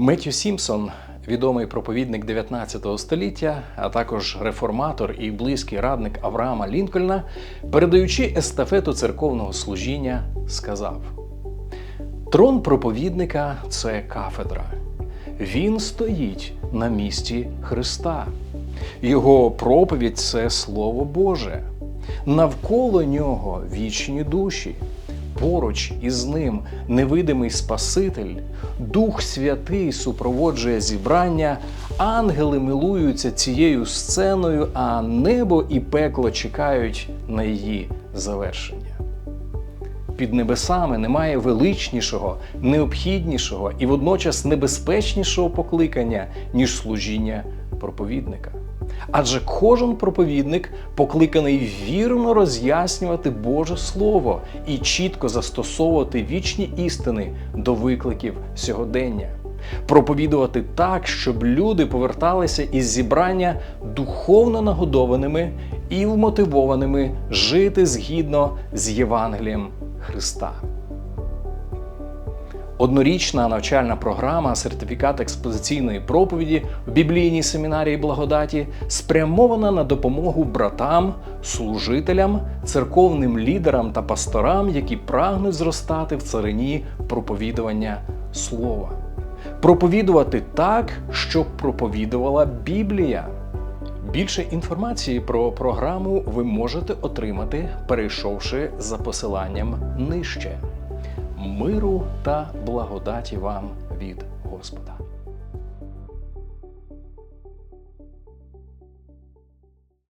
Меттю Сімпсон, відомий проповідник 19 століття, а також реформатор і близький радник Авраама Лінкольна, передаючи естафету церковного служіння, сказав: Трон проповідника це кафедра. Він стоїть на місці Христа. Його проповідь це Слово Боже. Навколо нього вічні душі. Поруч із ним невидимий Спаситель, Дух Святий супроводжує зібрання, ангели милуються цією сценою, а небо і пекло чекають на її завершення. Під небесами немає величнішого, необхіднішого і водночас небезпечнішого покликання, ніж служіння проповідника. Адже кожен проповідник покликаний вірно роз'яснювати Боже Слово і чітко застосовувати вічні істини до викликів сьогодення, проповідувати так, щоб люди поверталися із зібрання духовно нагодованими і вмотивованими жити згідно з Євангелієм Христа. Однорічна навчальна програма Сертифікат експозиційної проповіді в біблійній семінарії благодаті спрямована на допомогу братам, служителям, церковним лідерам та пасторам, які прагнуть зростати в царині проповідування слова. Проповідувати так, щоб проповідувала Біблія. Більше інформації про програму ви можете отримати, перейшовши за посиланням нижче. Миру та благодаті вам від Господа.